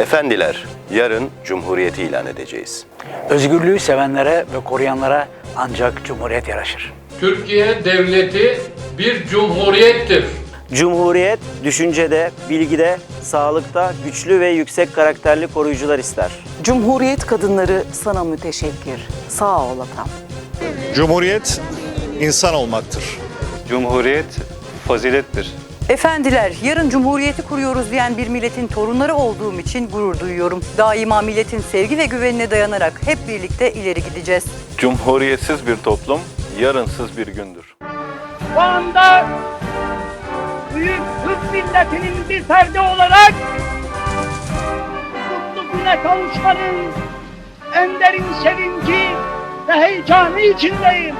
Efendiler, yarın Cumhuriyeti ilan edeceğiz. Özgürlüğü sevenlere ve koruyanlara ancak Cumhuriyet yaraşır. Türkiye Devleti bir cumhuriyettir. Cumhuriyet, düşüncede, bilgide, sağlıkta güçlü ve yüksek karakterli koruyucular ister. Cumhuriyet kadınları sana müteşekkir. Sağ ol atam. Cumhuriyet insan olmaktır. Cumhuriyet fazilettir. Efendiler, yarın cumhuriyeti kuruyoruz diyen bir milletin torunları olduğum için gurur duyuyorum. Daima milletin sevgi ve güvenine dayanarak hep birlikte ileri gideceğiz. Cumhuriyetsiz bir toplum yarınsız bir gündür. Şu anda büyük Türk milletinin bir ferdi olarak mutlu güne kavuşmanın en derin sevinci ve heyecanı içindeyim.